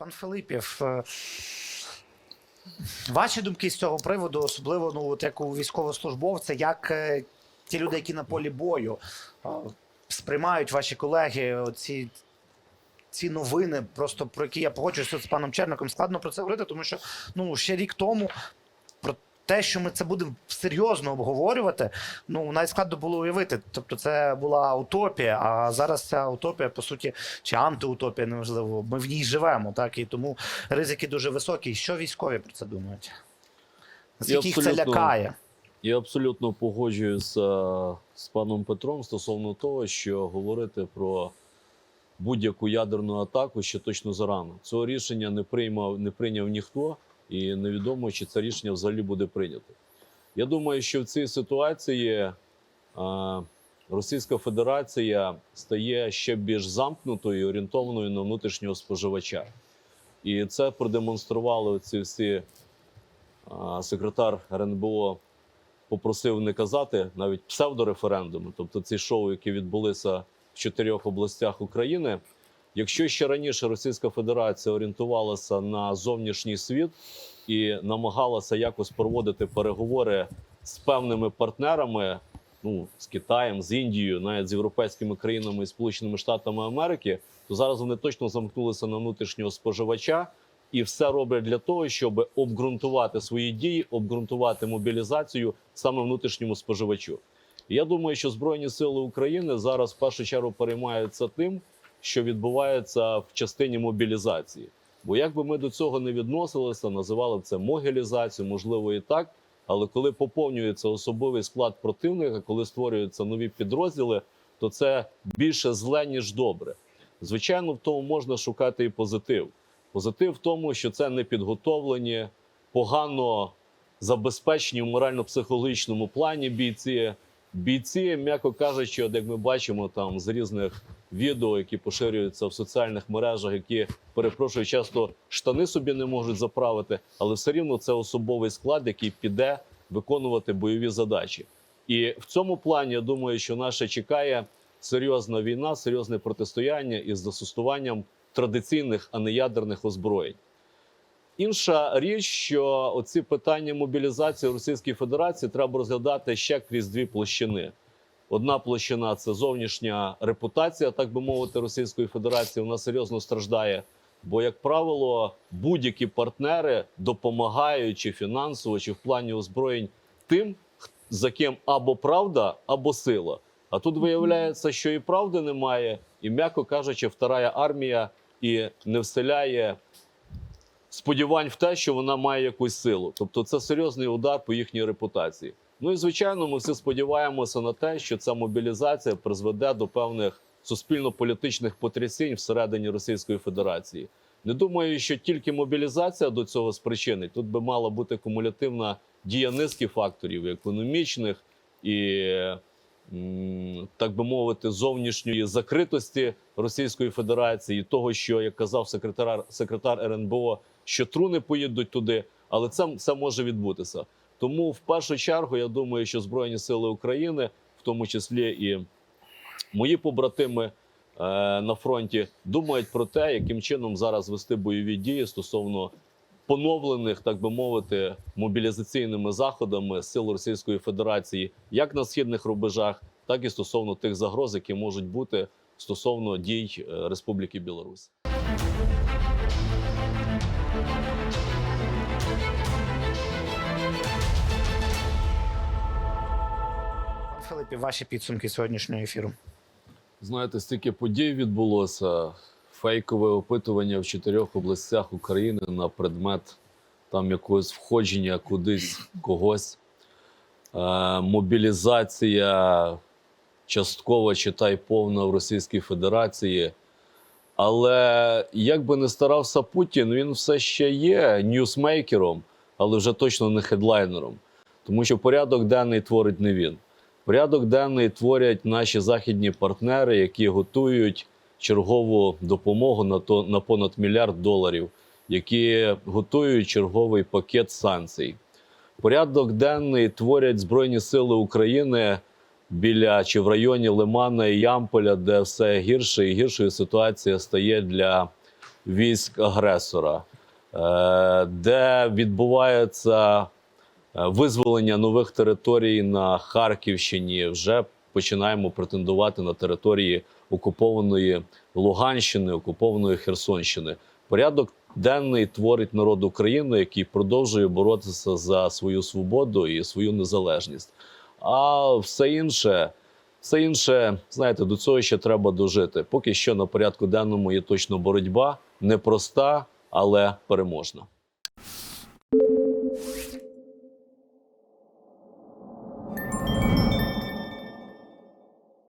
Пан Филипів, е, ваші думки з цього приводу, особливо ну, от як у військовослужбовця, як е, ті люди, які на полі бою, е, сприймають ваші колеги ці, ці новини, просто про які я погоджуюся з паном Черником. Складно про це говорити, тому що ну, ще рік тому те, що ми це будемо серйозно обговорювати, ну навіть складно було уявити. Тобто, це була утопія, а зараз ця утопія, по суті, чи антиутопія, неважливо. Ми в ній живемо, так і тому ризики дуже високі. Що військові про це думають? Наскільки їх це лякає? Я абсолютно погоджуюся з паном Петром стосовно того, що говорити про будь-яку ядерну атаку ще точно зарано. Цього рішення не приймав, не прийняв ніхто, і невідомо, чи це рішення взагалі буде прийнято. Я думаю, що в цій ситуації Російська Федерація стає ще більш замкнутою і орієнтованою на внутрішнього споживача. І це продемонстрували ці всі секретар РНБО попросив не казати навіть псевдореферендуми, тобто ці шоу, які відбулися в чотирьох областях України. Якщо ще раніше Російська Федерація орієнтувалася на зовнішній світ і намагалася якось проводити переговори з певними партнерами, ну з Китаєм, з Індією, навіть з європейськими країнами і Сполученими Штатами Америки, то зараз вони точно замкнулися на внутрішнього споживача і все роблять для того, щоб обґрунтувати свої дії, обґрунтувати мобілізацію саме внутрішньому споживачу. Я думаю, що Збройні сили України зараз в першу чергу переймаються тим, що відбувається в частині мобілізації. Бо як би ми до цього не відносилися, називали це могилізацією, можливо, і так. Але коли поповнюється особовий склад противника, коли створюються нові підрозділи, то це більше зле, ніж добре. Звичайно, в тому можна шукати і позитив. Позитив в тому, що це не підготовлені, погано забезпечені в морально-психологічному плані бійці. Бійці, м'яко кажучи, от як ми бачимо там з різних відео, які поширюються в соціальних мережах, які перепрошую, часто штани собі не можуть заправити, але все рівно це особовий склад, який піде виконувати бойові задачі. І в цьому плані я думаю, що наша чекає серйозна війна, серйозне протистояння із застосуванням традиційних, а не ядерних озброєнь. Інша річ, що оці питання мобілізації Російської Федерації треба розглядати ще крізь дві площини. Одна площина це зовнішня репутація, так би мовити, Російської Федерації. Вона серйозно страждає. Бо, як правило, будь-які партнери допомагають чи фінансово, чи в плані озброєнь тим, за ким або правда, або сила. А тут виявляється, що і правди немає, і, м'яко кажучи, вторая армія і не вселяє сподівань в те, що вона має якусь силу. Тобто це серйозний удар по їхній репутації. Ну і звичайно, ми всі сподіваємося на те, що ця мобілізація призведе до певних суспільно-політичних потрясінь всередині Російської Федерації. Не думаю, що тільки мобілізація до цього спричинить. Тут би мала бути кумулятивна дія низки факторів економічних і, так би мовити, зовнішньої закритості Російської Федерації, того, що як казав секретар, секретар РНБО, що труни поїдуть туди, але це, це може відбутися. Тому в першу чергу я думаю, що Збройні Сили України, в тому числі і мої побратими е, на фронті, думають про те, яким чином зараз вести бойові дії стосовно поновлених, так би мовити, мобілізаційними заходами сил Російської Федерації, як на східних рубежах, так і стосовно тих загроз, які можуть бути стосовно дій е, Республіки Білорусь. Филипів, ваші підсумки сьогоднішнього ефіру. Знаєте, стільки подій відбулося. Фейкове опитування в чотирьох областях України на предмет там якогось входження кудись когось. Е, мобілізація часткова читай повна в Російській Федерації. Але як би не старався Путін, він все ще є ньюсмейкером, але вже точно не хедлайнером. Тому що порядок денний творить не він. Порядок денний творять наші західні партнери, які готують чергову допомогу на то на понад мільярд доларів, які готують черговий пакет санкцій. Порядок денний творять Збройні Сили України біля чи в районі Лимана і Ямполя, де все гірше і гіршою ситуація стає для військ агресора, е, де відбувається визволення нових територій на Харківщині. Вже починаємо претендувати на території окупованої Луганщини, окупованої Херсонщини. Порядок денний творить народ України, який продовжує боротися за свою свободу і свою незалежність. А все інше, все інше, знаєте, до цього ще треба дожити. Поки що на порядку денному є точно боротьба, непроста, але переможна.